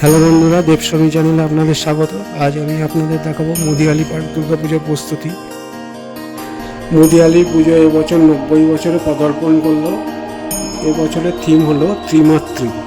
Hello বন্ধুরা, দেবস্বামী চ্যানেলে আপনাদের স্বাগত। আজ আমি আপনাদের দেখাবো মুদিয়ালি পার্ক দুর্গাপুজোর প্রস্তুতি। মুদিয়ালি পুজো এবছর নব্বই বছরে পদার্পণ করল। এবছরের থিম হলো ত্রিমাত্রিক।